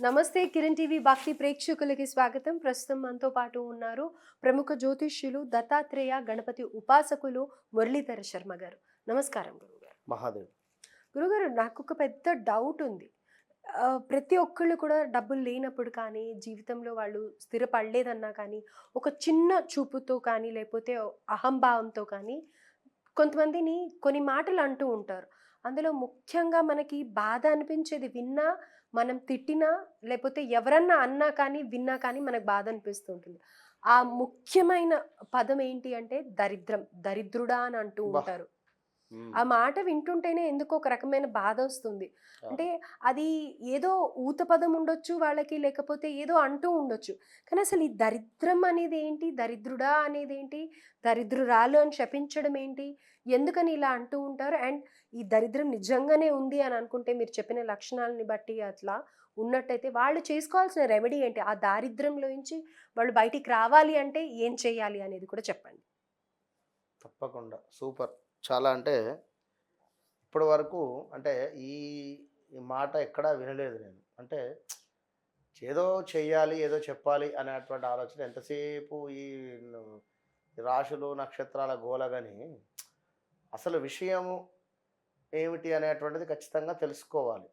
నమస్తే కిరణ్ టీవీ భక్తి ప్రేక్షకులకి స్వాగతం. ప్రస్తుతం మనతో పాటు ఉన్నారు ప్రముఖ జ్యోతిష్యులు దత్తాత్రేయ గణపతి ఉపాసకులు మురళీధర శర్మ గారు. నమస్కారం గురుగారు. మహాదేవ్. గురుగారు నాకు ఒక పెద్ద డౌట్ ఉంది. ప్రతి ఒక్కళ్ళు కూడా డబ్బులు లేనప్పుడు కానీ జీవితంలో వాళ్ళు స్థిరపడలేదన్నా కానీ ఒక చిన్న చూపుతో కానీ లేకపోతే అహంభావంతో కానీ కొంతమందిని కొన్ని మాటలు అంటూ ఉంటారు. అందులో ముఖ్యంగా మనకి బాధ అనిపించేది విన్నా మనం తిట్టినా లేకపోతే ఎవరన్నా అన్నా కానీ విన్నా కానీ మనకు బాధ అనిపిస్తూ ఉంటుంది ఆ ముఖ్యమైన పదం ఏంటి అంటే దరిద్రం దరిద్రుడా అని అంటూ. ఉంటారు. ఆ మాట వింటుంటేనే ఎందుకో ఒక రకమైన బాధ వస్తుంది అంటే అది ఏదో ఊత పదం ఉండొచ్చు వాళ్ళకి లేకపోతే ఏదో అంటూ ఉండొచ్చు. కానీ అసలు ఈ దరిద్రం అనేది ఏంటి దరిద్రుడా అనేది ఏంటి దరిద్రురాలు అని శపించడం ఏంటి ఎందుకని ఇలా అంటూ ఉంటారు? అండ్ ఈ దరిద్రం నిజంగానే ఉంది అని అనుకుంటే మీరు చెప్పిన లక్షణాలని బట్టి అట్లా ఉన్నట్టయితే వాళ్ళు చేసుకోవాల్సిన రెమెడీ ఏంటి? ఆ దారిద్ర్యంలోంచి వాళ్ళు బయటికి రావాలి అంటే ఏం చేయాలి అనేది కూడా చెప్పండి. తప్పకుండా. సూపర్. చాలా అంటే ఇప్పటి వరకు అంటే ఈ ఈ మాట ఎక్కడా వినలేదు నేను. అంటే ఏదో చెయ్యాలి ఏదో చెప్పాలి అనేటువంటి ఆలోచన ఎంతసేపు ఈ ఈ రాశులు నక్షత్రాల గోల కానీ అసలు విషయము ఏమిటి అనేటువంటిది ఖచ్చితంగా తెలుసుకోవాలి.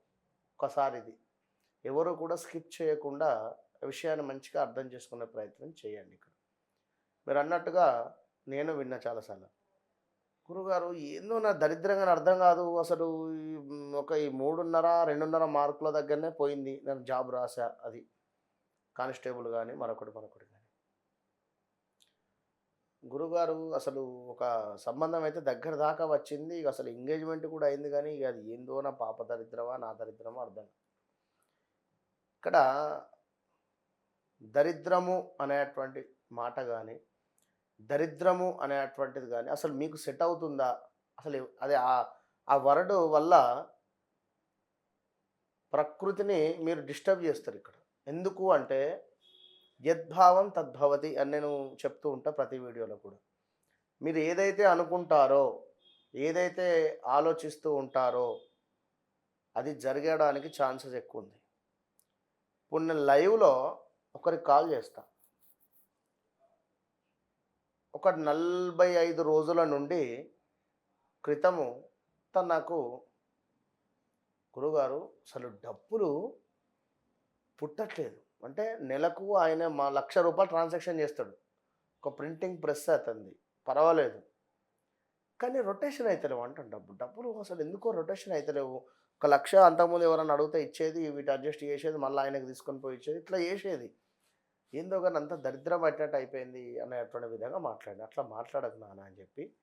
ఒకసారి ఇది. ఎవరు కూడా స్కిప్ చేయకుండా విషయాన్ని మంచిగా అర్థం చేసుకునే ప్రయత్నం చేయండి ఇక్కడ. మీరు అన్నట్టుగా నేను విన్నా చాలాసార్లు. గురుగారు ఏందో నా దరిద్రంగా అర్థం కాదు. అసలు ఈ ఒక ఈ మూడున్నర రెండున్నర మార్కుల దగ్గరనే పోయింది. నేను జాబ్ రాశా అది. కానిస్టేబుల్ కానీ మరొకటి మరొకటి కానీ గురుగారు అసలు ఒక సంబంధం అయితే దగ్గర దాకా వచ్చింది. ఇక అసలు ఎంగేజ్మెంట్ కూడా అయింది కానీ ఇక అది ఏందో నా పాప దరిద్రమా నా దరిద్రమా అర్థం ఇక్కడ దరిద్రము అనేటువంటి మాట కానీ దరిద్రము అనేటువంటిది కానీ అసలు మీకు సెట్ అవుతుందా? అసలు అదే ఆ ఆ వర్డ్ వల్ల ప్రకృతిని మీరు డిస్టర్బ్ చేస్తారు ఇక్కడ. ఎందుకు అంటే యద్భావం తద్భవతి అని నేను చెప్తూ ఉంటా ప్రతి వీడియోలో కూడా. మీరు ఏదైతే అనుకుంటారో ఏదైతే ఆలోచిస్తూ ఉంటారో అది జరగడానికి ఛాన్సెస్ ఎక్కువ ఉంది ఇప్పుడు నేను లైవ్లో ఒకరికి కాల్ చేస్తాను ఒక నలభై ఐదు రోజుల నుండి క్రితము తను నాకు గురుగారు అసలు డబ్బులు పుట్టట్లేదు. అంటే నెలకు ఆయన మా లక్ష రూపాయలు ట్రాన్సాక్షన్ చేస్తాడు. ఒక ప్రింటింగ్ ప్రెస్ అతంది పర్వాలేదు. కానీ రొటేషన్ అవుతలేవు అంటాం డబ్బు. డబ్బులు అసలు ఎందుకో రొటేషన్ అవుతలేవు ఒక లక్ష అంతకుముందు ఎవరైనా అడిగితే ఇచ్చేది వీటి అడ్జస్ట్ చేసేది మళ్ళీ ఆయనకు తీసుకొని పోయి ఇచ్చేది ఇట్లా చేసేది. ఏందో కానీ అంత దరిద్రం పట్టినట్టు అయిపోయింది అనేటువంటి విధంగా మాట్లాడి అట్లా మాట్లాడకు నాన్న అని చెప్పి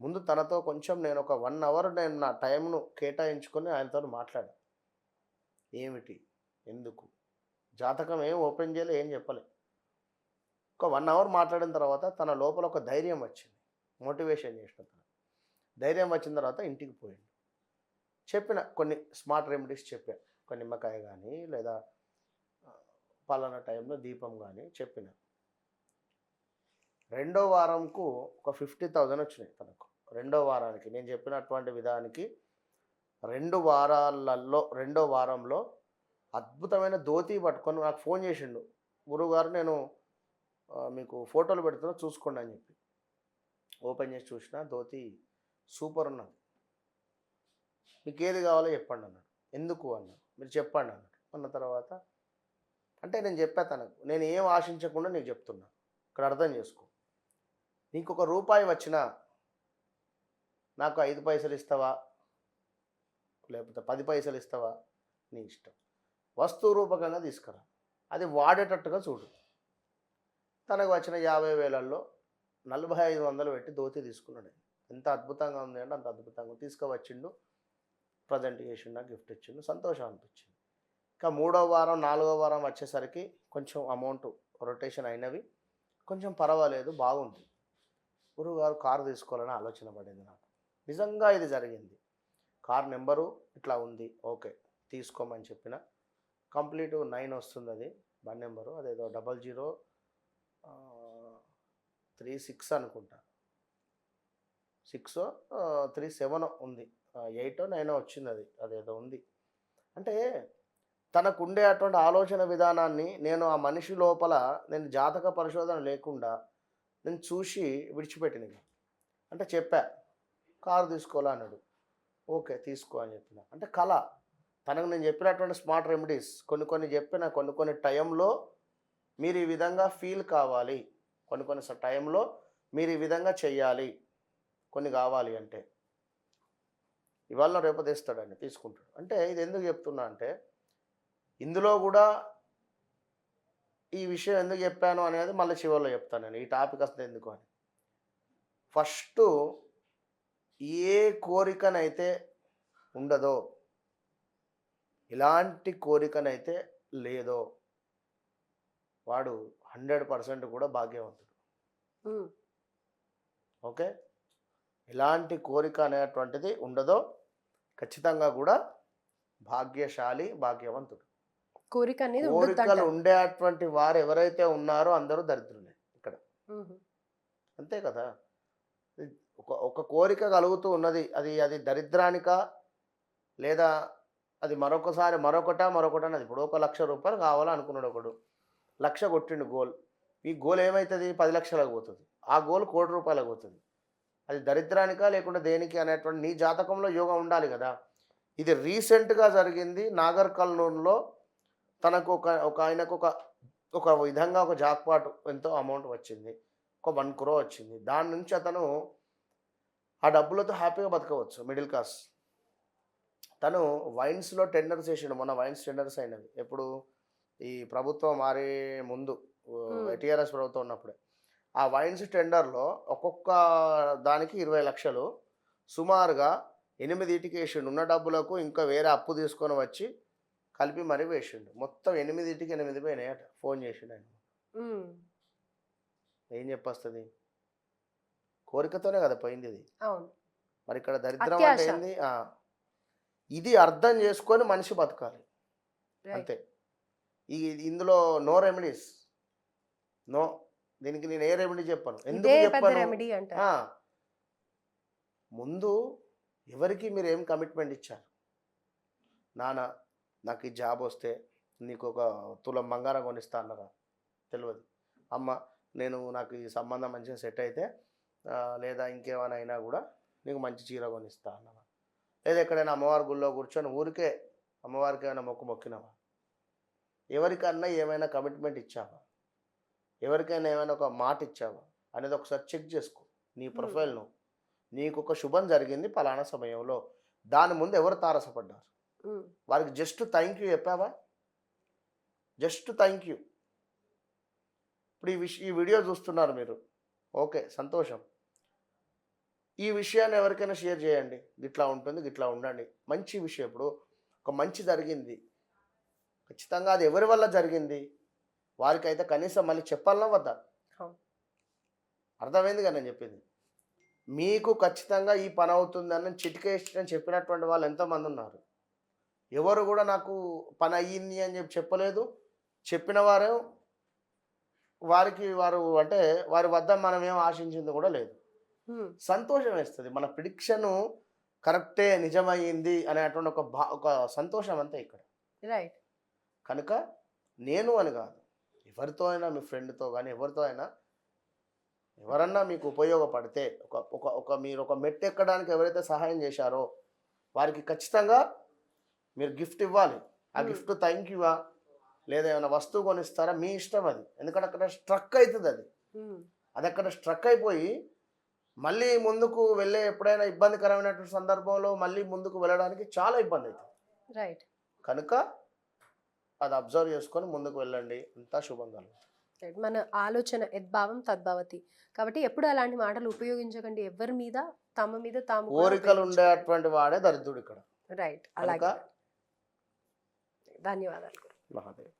ముందు తనతో కొంచెం నేను ఒక వన్ అవర్ నేను నా టైంను కేటాయించుకొని ఆయనతో మాట్లాడా. ఏమిటి? ఎందుకు? జాతకం ఏం ఓపెన్ చేయలే ఏం చెప్పలే. ఒక వన్ అవర్ మాట్లాడిన తర్వాత తన లోపల ఒక ధైర్యం వచ్చింది. మోటివేషన్ చేసిన తన. ధైర్యం వచ్చిన తర్వాత ఇంటికి పోయిండు. చెప్పిన కొన్ని స్మార్ట్ రెమెడీస్ చెప్పా. ఒక నిమ్మకాయ కానీ లేదా పలానా టైంలో దీపం కానీ చెప్పిన. రెండో వారంకు ఒక ఫిఫ్టీ థౌజండ్ వచ్చినాయి తనకు. రెండో వారానికి నేను చెప్పినటువంటి విధానికి రెండు వారాలలో రెండో వారంలో అద్భుతమైన ధోతి పట్టుకొని నాకు ఫోన్ చేసిండు. గురువుగారు నేను మీకు ఫోటోలు పెడుతున్నా చూసుకోండి అని చెప్పి. ఓపెన్ చేసి చూసిన ధోతి సూపర్ ఉన్నది. మీకు ఏది కావాలో చెప్పండి అన్నాడు. ఎందుకు అన్నాడు? మీరు చెప్పండి అన్నాడు. అన్న తర్వాత అంటే నేను చెప్పా తనకు నేను ఏం ఆశించకుండా నీకు చెప్తున్నా. ఇక్కడ అర్థం చేసుకో. నీకు ఒక రూపాయి వచ్చినా నాకు ఐదు పైసలు ఇస్తావా? లేకపోతే పది పైసలు ఇస్తావా? నీ ఇష్టం. వస్తువు రూపకంగా తీసుకురా. అది వాడేటట్టుగా చూడు. తనకు వచ్చిన యాభై వేలల్లో నలభై ఐదు వందలు పెట్టి ధోతి తీసుకున్నాడు. ఎంత అద్భుతంగా ఉంది అంటే అంత అద్భుతంగా తీసుకువచ్చిండు ప్రజెంట్ చేసిండు గిఫ్ట్ ఇచ్చిండు సంతోషం అనిపించింది. ఇంకా మూడో వారం నాలుగో వారం వచ్చేసరికి కొంచెం అమౌంట్ రొటేషన్ అయినవి. కొంచెం పర్వాలేదు బాగుంది. గురువుగారు కారు తీసుకోవాలని ఆలోచన పడింది నాకు. నిజంగా ఇది జరిగింది. కార్ నెంబరు ఇట్లా ఉంది ఓకే తీసుకోమని చెప్పిన. కంప్లీట్ నైన్ వస్తుంది అది బండి నెంబరు. అదేదో డబల్ జీరో త్రీ సిక్స్ అనుకుంటా. సిక్స్ త్రీ సెవెన్ ఉంది. ఎయిట్ నైన్ వచ్చింది అది అదేదో ఉంది. అంటే తనకుండే అటువంటి ఆలోచన విధానాన్ని నేను ఆ మనిషి లోపల నేను జాతక పరిశోధన లేకుండా నేను చూసి విడిచిపెట్టినవి అంటే చెప్పా కారు తీసుకోవాలా? అన్నాడు. ఓకే తీసుకో అని చెప్పిన. అంటే కళ. తనకు నేను చెప్పినటువంటి స్మార్ట్ రెమెడీస్ కొన్ని కొన్ని చెప్పిన కొన్ని కొన్ని టైంలో మీరు ఈ విధంగా ఫీల్ కావాలి. కొన్ని కొన్ని స- టైంలో మీరు ఈ విధంగా చెయ్యాలి. కొన్ని కావాలి అంటే. ఇవాళ రేపు తెస్తాడండి తీసుకుంటాడు. అంటే ఇది ఎందుకు చెప్తున్నా అంటే ఇందులో కూడా ఈ విషయం ఎందుకు చెప్పాను అనేది మళ్ళీ చివరిలో చెప్తాను నేను. ఈ టాపిక్ అసలు ఎందుకు అని. ఫస్ట్ ఏ కోరికనైతే ఉండదో ఇలాంటి కోరికనైతే లేదో వాడు హండ్రెడ్ పర్సెంట్ కూడా భాగ్యవంతుడు. ఓకే? ఎలాంటి కోరిక అనేటువంటిది ఉండదో ఖచ్చితంగా కూడా భాగ్యశాలి భాగ్యవంతుడు. కోరిక అనేది కోరికలు. ఉండేటువంటి వారు ఎవరైతే ఉన్నారో అందరూ దరిద్రులే ఇక్కడ. అంతే కదా? ఒక ఒక కోరిక కలుగుతూ ఉన్నది. అది అది దరిద్రానిక? లేదా అది మరొకసారి మరొకట మరొకట అన్నది ఇప్పుడు ఒక లక్ష రూపాయలు కావాలనుకున్నాడు ఒకడు. లక్ష కొట్టిండు గోల్. ఈ గోల్ ఏమవుతుంది పది లక్షలకు పోతుంది. ఆ గోల్ కోటి రూపాయలకు పోతుంది. అది దరిద్రానిక లేకుంటే దేనికి అనేటువంటి నీ జాతకంలో యోగం ఉండాలి కదా? ఇది రీసెంట్గా జరిగింది నాగర్ కర్నూలులో తనకు ఒక ఒక ఆయనకు ఒక ఒక విధంగా ఒక జాక్పాట్ ఎంతో అమౌంట్ వచ్చింది. ఒక వన్ క్రో వచ్చింది. దాని నుంచి అతను ఆ డబ్బులతో హ్యాపీగా బతకవచ్చు మిడిల్ క్లాస్. తను వైన్స్లో టెండర్స్ వేసిండు మొన్న వైన్స్ టెండర్స్ అయినవి. ఎప్పుడు ఈ ప్రభుత్వం మారే ముందు. టీఆర్ఎస్ ప్రభుత్వం ఉన్నప్పుడే. ఆ వైన్స్ టెండర్లో ఒక్కొక్క దానికి ఇరవై లక్షలు. సుమారుగా ఎనిమిదిటికి వేసిండు ఉన్న డబ్బులకు ఇంకా వేరే అప్పు తీసుకొని వచ్చి కలిపి మరీ వేసిండు. మొత్తం ఎనిమిదింటికి ఎనిమిది పోయినాయట ఫోన్ చేసిండు ఆయన. ఏం చెప్పొస్తుంది? కోరికతోనే కదా పోయింది ఇది. మరి ఇక్కడ దరిద్రం అంటే. ఏంది? ఇది అర్థం చేసుకొని మనిషి బతకాలి. అంతే. ఈ ఇందులో నో రెమెడీస్ నో దీనికి నేను ఏ రెమెడీ చెప్పాను? ఎందుకు చెప్పాను? ముందు ఎవరికి మీరు ఏం కమిట్మెంట్ ఇచ్చారు? నాన్న నాకు ఈ జాబ్ వస్తే నీకు ఒక తులం బంగారం కొనిస్తా అన్నారా తెలియదు అమ్మ నేను నాకు ఈ సంబంధం మంచిగా సెట్ అయితే లేదా ఇంకేమైనా అయినా కూడా నీకు మంచి చీర కొనిస్తా అన్నావా లేదా ఎక్కడైనా అమ్మవారి గుళ్ళో కూర్చొని ఊరికే అమ్మవారికి ఏమైనా మొక్కు మొక్కినావా? ఎవరికన్నా ఏమైనా కమిట్మెంట్ ఇచ్చావా? ఎవరికైనా ఏమైనా ఒక మాట ఇచ్చావా? అనేది ఒకసారి చెక్ చేసుకో. నీ ప్రొఫైల్ను. నీకు ఒక శుభం జరిగింది పలానా సమయంలో. దాని ముందు ఎవరు తారసపడ్డారు? వారికి జస్ట్ థ్యాంక్ యూ చెప్పావా? జస్ట్ థ్యాంక్ యూ ఇప్పుడు ఈ విష ఈ వీడియో చూస్తున్నారు మీరు. ఓకే సంతోషం. ఈ విషయాన్ని ఎవరికైనా షేర్ చేయండి. గిట్లా ఉంటుంది గిట్లా ఉండండి. మంచి విషయం ఇప్పుడు. ఒక మంచి జరిగింది. ఖచ్చితంగా అది ఎవరి వల్ల జరిగింది? వారికైతే కనీసం మళ్ళీ చెప్పాలన్నా వద్దా కదా నేను చెప్పింది. మీకు ఖచ్చితంగా ఈ పని అవుతుందని చిటికేసి చెప్పినటువంటి వాళ్ళు ఎంతోమంది ఉన్నారు. ఎవరు కూడా నాకు పని అయ్యింది అని చెప్పి చెప్పలేదు. చెప్పిన వారు వారికి వారు అంటే వారి వద్ద మనం ఏం ఆశించింది కూడా లేదు. సంతోషం వేస్తుంది. మన ప్రిడిక్షను కరెక్టే నిజమయ్యింది అనేటువంటి ఒక భా ఒక సంతోషం అంతే ఇక్కడ. రైట్ కనుక నేను అని కాదు ఎవరితో అయినా మీ ఫ్రెండ్తో కానీ ఎవరితో అయినా ఎవరన్నా మీకు ఉపయోగపడితే ఒక ఒక ఒక మీరు ఒక మెట్టు ఎక్కడానికి ఎవరైతే సహాయం చేశారో వారికి ఖచ్చితంగా మీరు గిఫ్ట్ ఇవ్వాలి. ఆ Hmm. గిఫ్ట్ థ్యాంక్ యూవా లేదా ఏమైనా వస్తువు కొనిస్తారా? మీ ఇష్టం అది. ఎందుకంటే అక్కడ స్ట్రక్ అవుతుంది అది. ఉమ్, అది అక్కడ స్ట్రక్ అయిపోయి మళ్ళీ ముందుకు వెళ్ళే ఎప్పుడైనా ఇబ్బందికరమైనటువంటి సందర్భంలో మళ్ళీ ముందుకు వెళ్ళడానికి చాలా ఇబ్బంది అవుతుంది. రైట్ కనుక అది అబ్జర్వ్ చేసుకొని ముందుకు వెళ్ళండి. అంతా శుభం కలుగుతుంది. రైట్ మన ఆలోచన యద్భావం తద్భావతి. కాబట్టి ఎప్పుడు అలాంటి మాటలు ఉపయోగించకండి. ఎవరి మీద తమ మీద తాము కోరికలు. ఉండేటువంటి వాడే దరిద్రుడు ఇక్కడ. రైట్ అలాగే. ధన్యవాదాలు మహాదేవ్.